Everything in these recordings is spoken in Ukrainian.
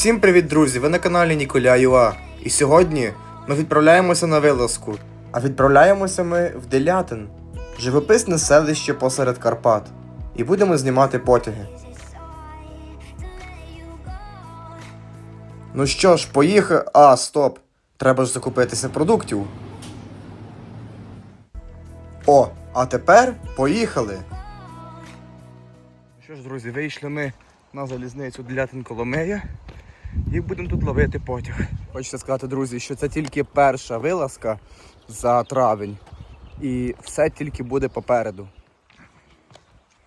Всім привіт, друзі! Ви на каналі Ніколя Юа. І сьогодні ми відправляємося на вилазку. А відправляємося ми в Делятин, живописне селище посеред Карпат. І будемо знімати потяги. Ну що ж, поїхали. А, стоп! Треба ж закупитися продуктів. О, а тепер поїхали. Що ж, друзі, вийшли ми на залізницю Делятин Коломея і будемо тут ловити потяг. Хочеться сказати, друзі, що це тільки перша вилазка за травень. І все тільки буде попереду.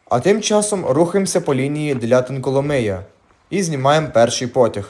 А тим часом рухаємося по лінії Делятин Коломия і знімаємо перший потяг.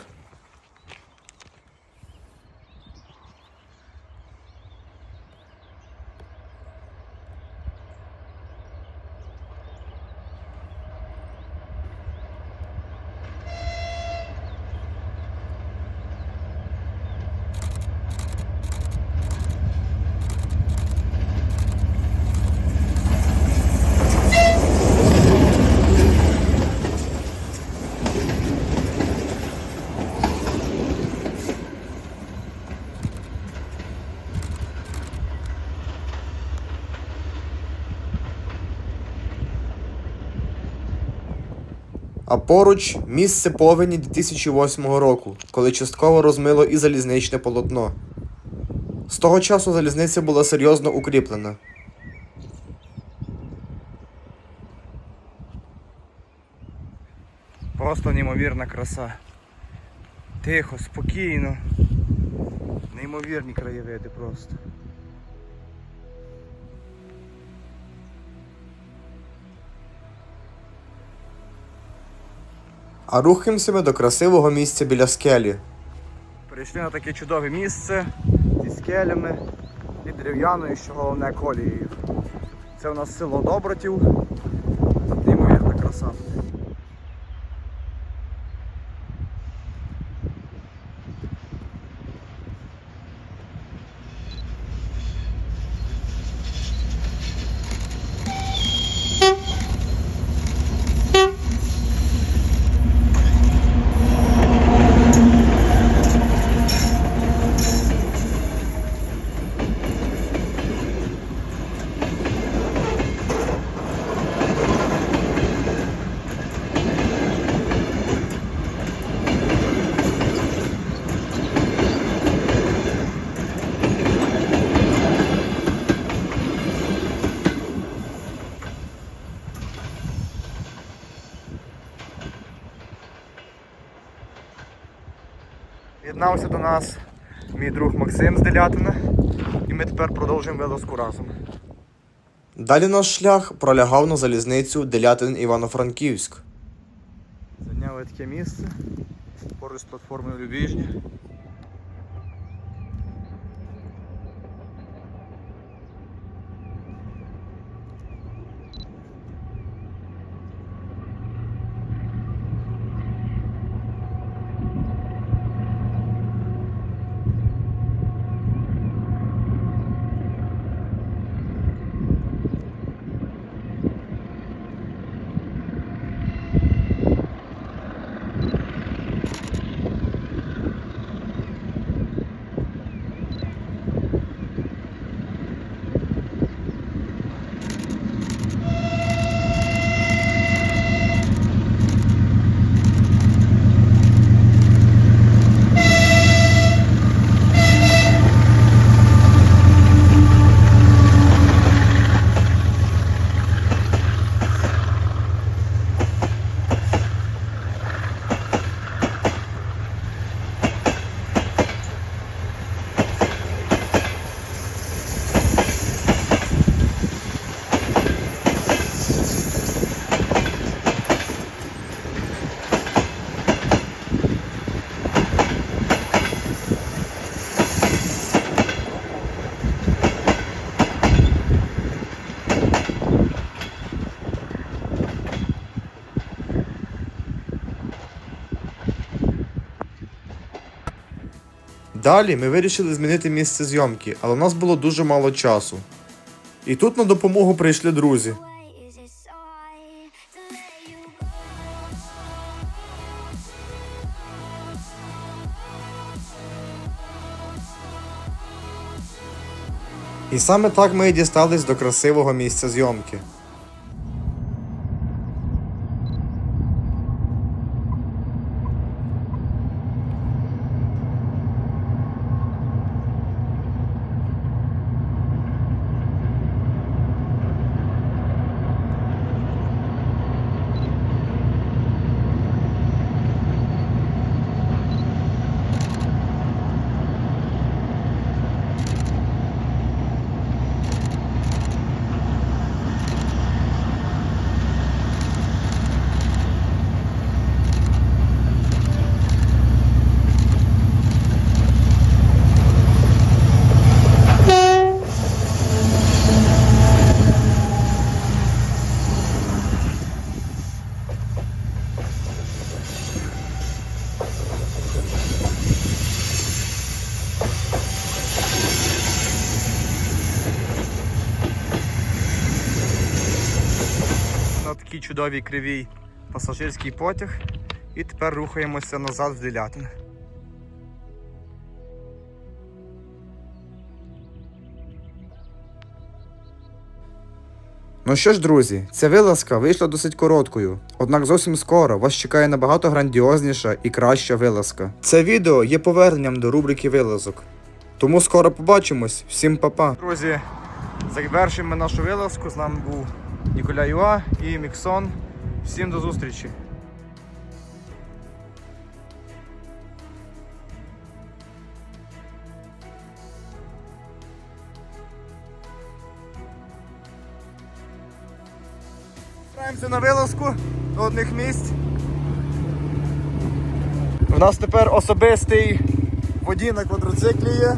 А поруч місце повені 2008 року, коли частково розмило і залізничне полотно. З того часу залізниця була серйозно укріплена. Просто неймовірна краса. Тихо, спокійно. Неймовірні краєвиди просто. А рухаємося ми до красивого місця біля скелі. Прийшли на таке чудове місце зі скелями і дерев'яною, що головне колією. Це у нас село Добротів. Неймовірна краса. Єднався до нас мій друг Максим з Делятина, і ми тепер продовжуємо вилазку разом. Далі наш шлях пролягав на залізницю Делятин Івано-Франківськ. Зайняли таке місце поруч з платформою Любіжні. Далі ми вирішили змінити місце зйомки, але у нас було дуже мало часу. І тут на допомогу прийшли друзі. І саме так ми і дістались до красивого місця зйомки. Чудовій кривій пасажирський потяг. І тепер рухаємося назад в Делятин. Ну що ж, друзі, ця вилазка вийшла досить короткою, однак зовсім скоро вас чекає набагато грандіозніша і краща вилазка. Це відео є поверненням до рубрики вилазок. Тому скоро побачимось. Всім па-па. Друзі, завершуємо нашу вилазку. З нами був Ніколя Юа і Міксон. Всім до зустрічі! Збираємося на вилазку до одних місць. У нас тепер особистий водій на квадроциклі є.